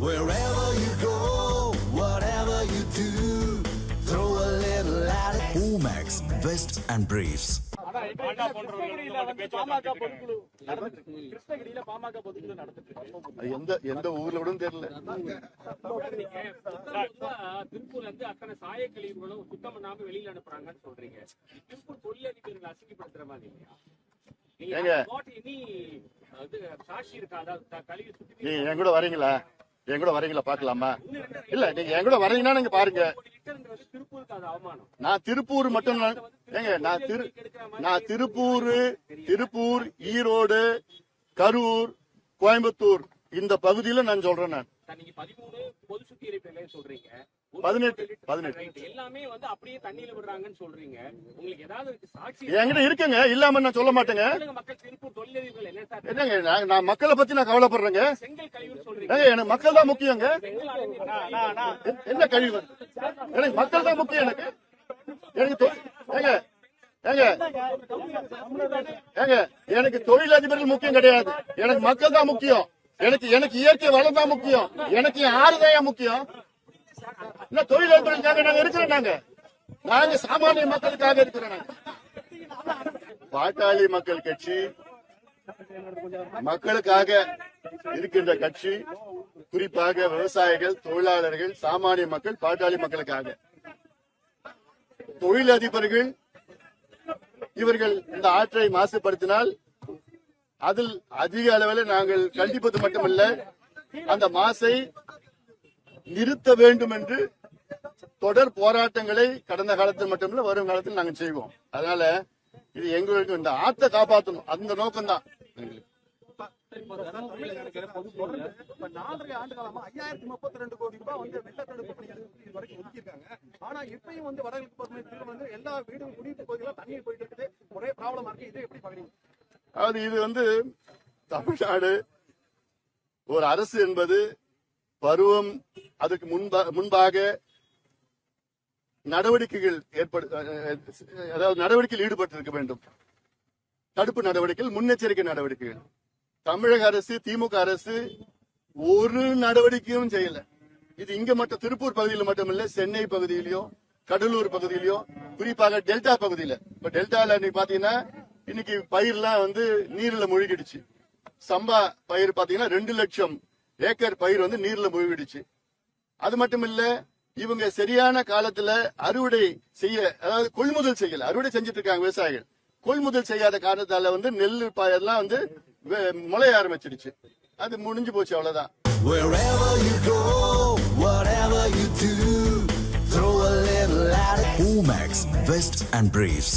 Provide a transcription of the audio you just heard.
Wherever you go, whatever you do, throw a little at it. Omax, Vest and Briefs. எந்த எந்த ஊர்ல கூட தெரியல. திருப்பூர்ல இருந்து அத்தனை சாய கழிவுகளும் சுத்தம் பண்ணாம வெளியில அனுப்புறாங்கன்னு சொல்றீங்க. திருப்பூர் தொழிலதிபர்கள் அசிங்கப்படுத்துற மாதிரி இல்லையா? நீங்க என் கூட வரீங்களா? என் கூட வரீங்களா பாக்கலாமா இல்ல நீங்க என் கூட வரீங்கன்னா நீங்க பாருங்க. நான் திருப்பூர் மட்டும் ஏங்க நான் திரு நான் திருப்பூர் திருப்பூர் ஈரோடு கரூர் கோயம்புத்தூர் இந்த பகுதியில நான் சொல்றேன் நான். பதினெட்டு, பதினெட்டு. எல்லாமே வந்து அப்படியே தண்ணியில விடுறாங்கன்னு சொல்றீங்க. உங்களுக்கு ஏதாவது இருக்கு சாட்சி? என்கிட்ட இருக்குங்க. இல்லாம நான் சொல்ல மாட்டேங்க. என்னங்க நான் மக்களை பத்தி நான் கவலைப்படுறேங்க. எனக்கு மக்கள் தான் முக்கியங்க. என்ன கழிவு? எனக்கு மக்கள் தான் முக்கியம் எனக்கு. எனக்கு ஏங்க ஏங்க. ஏங்க எனக்கு தொழிலதிபர்கள் முக்கியம் கிடையாது. எனக்கு மக்கள் தான் முக்கியம். எனக்கு எனக்கு இயற்கை வளம் தான் முக்கியம். எனக்கு ஆறுதான் முக்கியம். இல்ல தொழிலதிபர்களுக்காக நாங்க இருக்கிறோம் நாங்க. நாங்க சாமானிய மக்களுக்காக இருக்கிறோம் நாங்க. பாட்டாளி மக்கள் கட்சி மக்களுக்காக இருக்கின்ற கட்சி குறிப்பாக விவசாயிகள் தொழிலாளர்கள் சாமானிய மக்கள் பாட்டாளி மக்களுக்காக. தொழிலதிபர்கள் இவர்கள் இந்த ஆற்றை மாசுபடுத்தினால் அதில் அதிக அளவில் நாங்கள் கண்டிப்பது மட்டுமல்ல அந்த மாசை நிறுத்த வேண்டும் என்று தொடர் போராட்டங்களை கடந்த காலத்தில் மட்டுமில்ல வரும் காலத்தில் நாங்கள் செய்வோம். அதனால இது எங்களுக்கு இந்த ஆத்த காப்பாற்றணும் அந்த நோக்கம் தான் நாலரை ஆண்டு காலமா ஐயாயிரத்தி முப்பத்தி ரெண்டு கோடி ரூபாய் வந்து வெள்ள தடுப்பு இது வரைக்கும் ஒதுக்கியிருக்காங்க ஆனா இப்பயும் வந்து வடகிழக்கு வந்து எல்லா வீடும் குடியிருப்பு பகுதியில தண்ணீர் போயிட்டு இருக்குது ஒரே ப்ராப்ளமா இருக்கு இது எப்படி பாக்குறீங்க அதாவது இது வந்து தமிழ்நாடு ஒரு அரசு என்பது பருவம் அதுக்கு முன்பா முன்பாக நடவடிக்கைகள் ஏற்படு அதாவது நடவடிக்கையில் ஈடுபட்டு இருக்க வேண்டும். தடுப்பு நடவடிக்கைகள் முன்னெச்சரிக்கை நடவடிக்கைகள். தமிழக அரசு திமுக அரசு ஒரு நடவடிக்கையும் செய்யல. இது இங்க மட்டும் திருப்பூர் பகுதியில் மட்டுமில்ல சென்னை பகுதியிலயும் கடலூர் பகுதியிலயோ குறிப்பாக டெல்டா பகுதியில. இப்ப டெல்டால இன்னைக்கு பாத்தீங்கன்னா இன்னைக்கு பயிர்லாம் வந்து நீர்ல மூழ்கிடுச்சு. சம்பா பயிர் பாத்தீங்கன்னா ரெண்டு லட்சம் ஏக்கர் பயிர் வந்து நீர்ல மூழ்கிடுச்சு. அது மட்டும் இல்ல இவங்க சரியான காலத்துல அறுவடை செய்ய அதாவது கொள்முதல் செய்யல அறுவடை செஞ்சுட்டு இருக்காங்க விவசாயிகள் கொள்முதல் செய்யாத காரணத்தால வந்து நெல் பயிரெல்லாம் வந்து முளைய ஆரம்பிச்சிடுச்சு அது முடிஞ்சு போச்சு அவ்வளவுதான் Wherever you go, whatever you do, throw a little at it. Omax, Vest and Briefs.